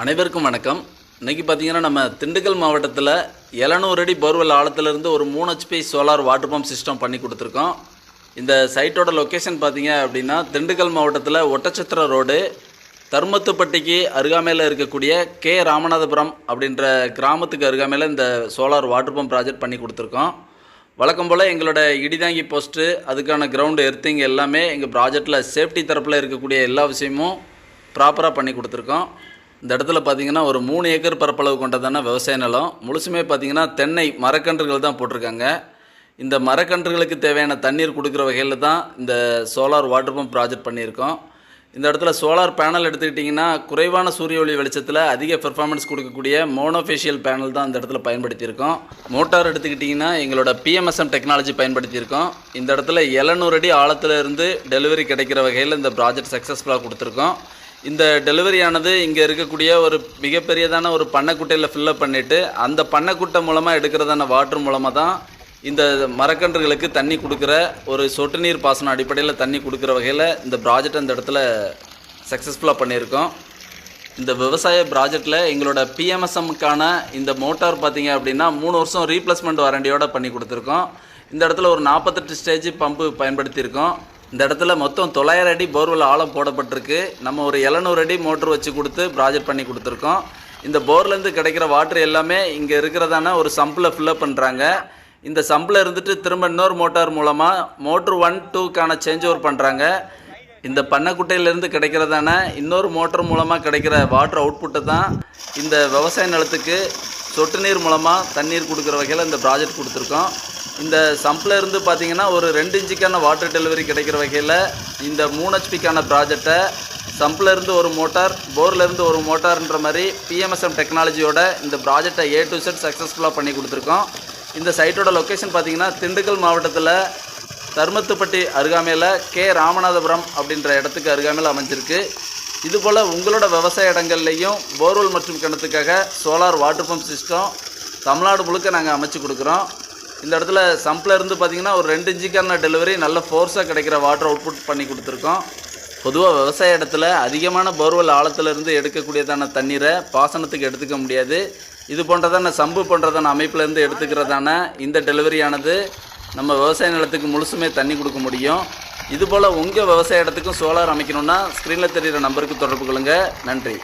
அனைவருக்கும் வணக்கம். இன்றைக்கி பார்த்தீங்கன்னா நம்ம திண்டுக்கல் மாவட்டத்தில் எழுநூறு அடி போர்வெல் ஆழத்துலேருந்து ஒரு மூணு HP solar water pump system பண்ணி கொடுத்துருக்கோம். இந்த சைட்டோட லொக்கேஷன் பார்த்தீங்க அப்படின்னா திண்டுக்கல் மாவட்டத்தில் ஒட்டச்சத்திர ரோடு தர்மத்துப்பட்டிக்கு அருகாமையில் இருக்கக்கூடிய கே ராமநாதபுரம் அப்படின்ற கிராமத்துக்கு அருகாமையில் இந்த சோலார் வாட்டர் பம்ப் ப்ராஜெக்ட் பண்ணி கொடுத்துருக்கோம். வழக்கம் போல் எங்களோட இடிதாங்கி போஸ்ட்டு அதுக்கான கிரவுண்டு எர்த்திங் எல்லாமே எங்கள் ப்ராஜெக்டில் சேஃப்டி தரப்பில் இருக்கக்கூடிய எல்லா விஷயமும் ப்ராப்பராக பண்ணி கொடுத்துருக்கோம். இந்த இடத்துல பார்த்தீங்கன்னா ஒரு மூணு ஏக்கர் பரப்பளவு கொண்டதான விவசாய நிலம். முழுசுமே பார்த்தீங்கன்னா தென்னை மரக்கன்றுகள் தான் போட்டிருக்காங்க. இந்த மரக்கன்றுகளுக்கு தேவையான தண்ணீர் கொடுக்குற வகையில் தான் இந்த சோலார் வாட்டர் பம்ப் ப்ராஜெக்ட் பண்ணியிருக்கோம். இந்த இடத்துல சோலார் பேனல் எடுத்துக்கிட்டிங்கன்னா குறைவான சூரிய ஒளி வெளிச்சத்தில் அதிக பெர்ஃபார்மன்ஸ் கொடுக்கக்கூடிய மோனோஃபேஷியல் பேனல் தான் இந்த இடத்துல பயன்படுத்தியிருக்கோம். மோட்டார் எடுத்துக்கிட்டிங்கன்னா எங்களோட பிஎம்எஸ்எம் டெக்னாலஜி பயன்படுத்தியிருக்கோம். இந்த இடத்துல 700 அடி ஆழத்துலேருந்து டெலிவரி கிடைக்கிற வகையில் இந்த ப்ராஜெக்ட் சக்ஸஸ்ஃபுல்லாக கொடுத்துருக்கோம். இந்த டெலிவரியானது இங்கே இருக்கக்கூடிய ஒரு மிகப்பெரியதான ஒரு பண்ணைக்குட்டையில் ஃபில்லப் பண்ணிவிட்டு அந்த பண்ணைக்குட்டை மூலமாக எடுக்கிறதான வாட்டர் மூலமாக தான் இந்த மரக்கன்றுகளுக்கு தண்ணி கொடுக்குற ஒரு சொட்டு நீர் பாசனம் அடிப்படையில் தண்ணி கொடுக்குற வகையில் இந்த ப்ராஜெக்ட் அந்த இடத்துல சக்ஸஸ்ஃபுல்லாக பண்ணியிருக்கோம். இந்த விவசாய ப்ராஜெக்டில் எங்களோட பிஎம்எஸ்எம்க்கான இந்த மோட்டார் பார்த்தீங்க அப்படின்னா மூணு வருஷம் ரீப்ளேஸ்மெண்ட் வாரண்டியோடு பண்ணி கொடுத்துருக்கோம். இந்த இடத்துல ஒரு நாற்பத்தெட்டு ஸ்டேஜ் பம்பு பயன்படுத்தியிருக்கோம். இந்த இடத்துல மொத்தம் தொள்ளாயிரம் அடி போர்வெல் ஆழம் போடப்பட்டிருக்கு. நம்ம ஒரு எழுநூறு அடி மோட்ரு வச்சு கொடுத்து ப்ராஜெக்ட் பண்ணி கொடுத்துருக்கோம். இந்த போர்லேருந்து கிடைக்கிற வாட்டர் எல்லாமே இங்கே இருக்கிறதான ஒரு சம்பில் ஃபில்லப் பண்ணுறாங்க இந்த சம்பில் இருந்துட்டு திரும்ப இன்னொரு மோட்டார் மூலமாக மோட்ரு ஒன் டூக்கான சேஞ்ச் ஓவர் பண்ணுறாங்க இந்த பண்ணைக்குட்டையிலேருந்து கிடைக்கிறதான இன்னொரு மோட்டர் மூலமாக கிடைக்கிற வாட்டர் அவுட்புட்டை தான் இந்த விவசாய நிலத்துக்கு சொட்டு நீர் மூலமாக தண்ணீர் கொடுக்குற வகையில் இந்த ப்ராஜெக்ட் கொடுத்துருக்கோம். இந்த சம்பில் இருந்து பார்த்தீங்கன்னா ஒரு ரெண்டு இன்ச்சுக்கான வாட்டர் டெலிவரி கிடைக்கிற வகையில் இந்த மூணு ஹெச்பிக்கான ப்ராஜெக்டை சம்பில் இருந்து ஒரு மோட்டார் போர்லேருந்து ஒரு மோட்டார்ன்ற மாதிரி பிஎம்எஸ்எம் டெக்னாலஜியோட இந்த ப்ராஜெக்டை ஏ டு செட் சக்ஸஸ்ஃபுல்லாக பண்ணி கொடுத்துருக்கோம். இந்த சைட்டோட லொக்கேஷன் பார்த்தீங்கன்னா திண்டுக்கல் மாவட்டத்தில் தர்மத்துப்பட்டி அருகாமையில் கே ராமநாதபுரம் அப்படின்ற இடத்துக்கு அருகாமையில் அமைஞ்சிருக்கு. இதுபோல் உங்களோட விவசாய இடங்கள்லையும் போர்வெல் மற்றும் கிணத்துக்காக solar water pump system Tamil Nadu முழுக்க நாங்கள் அமைச்சு கொடுக்குறோம். இந்த இடத்துல சம்பில் இருந்து பார்த்தீங்கன்னா ஒரு ரெண்டு இன்ச்சுக்கான டெலிவரி நல்ல ஃபோர்ஸாக கிடைக்கிற வாட்டர் அவுட்புட் பண்ணி கொடுத்துருக்கோம். பொதுவாக விவசாய இடத்துல அதிகமான போர்வெல் ஆழத்துலேருந்து எடுக்கக்கூடியதான தண்ணீரை பாசனத்துக்கு எடுத்துக்க முடியாது. இது போன்றதான சம்பு போன்றதான அமைப்புலேருந்து எடுத்துக்கிறதான இந்த டெலிவரியானது நம்ம விவசாய நிலத்துக்கு முழுசுமே தண்ணி கொடுக்க முடியும். இதுபோல் உங்கள் விவசாய இடத்துக்கும் சோலார் அமைக்கணும்னா ஸ்க்ரீனில் தெரிகிற நம்பருக்கு தொடர்பு கொள்ளுங்கள் நன்றி.